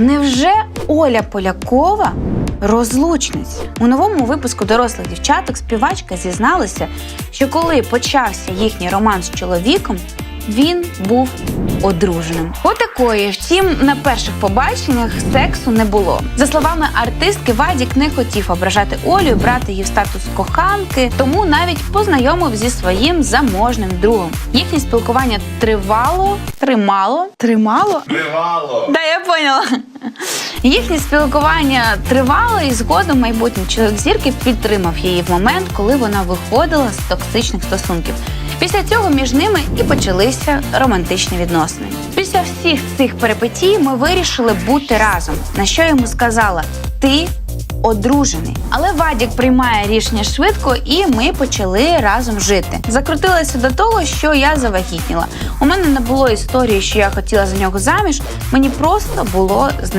Невже Оля Полякова розлучниця? У новому випуску дорослих дівчаток співачка зізналася, що коли почався їхній роман з чоловіком, він був одруженим. Отакої, втім, на перших побаченнях сексу не було. За словами артистки, Вадік не хотів ображати Олю, брати її в статус коханки, тому навіть познайомив зі своїм заможним другом. Їхнє спілкування тривало, тримало, тримало. Тривало. Да, я поняла. Їхнє спілкування тривало, і згодом майбутній чоловік зірки підтримав її в момент, коли вона виходила з токсичних стосунків. Після цього між ними і почалися романтичні відносини. Після всіх цих перипетій ми вирішили бути разом. На що йому сказала: ти одружений. Але Вадік приймає рішення швидко, і ми почали разом жити. Закрутилося до того, що я завагітніла. У мене не було історії, що я хотіла за нього заміж. Мені просто було з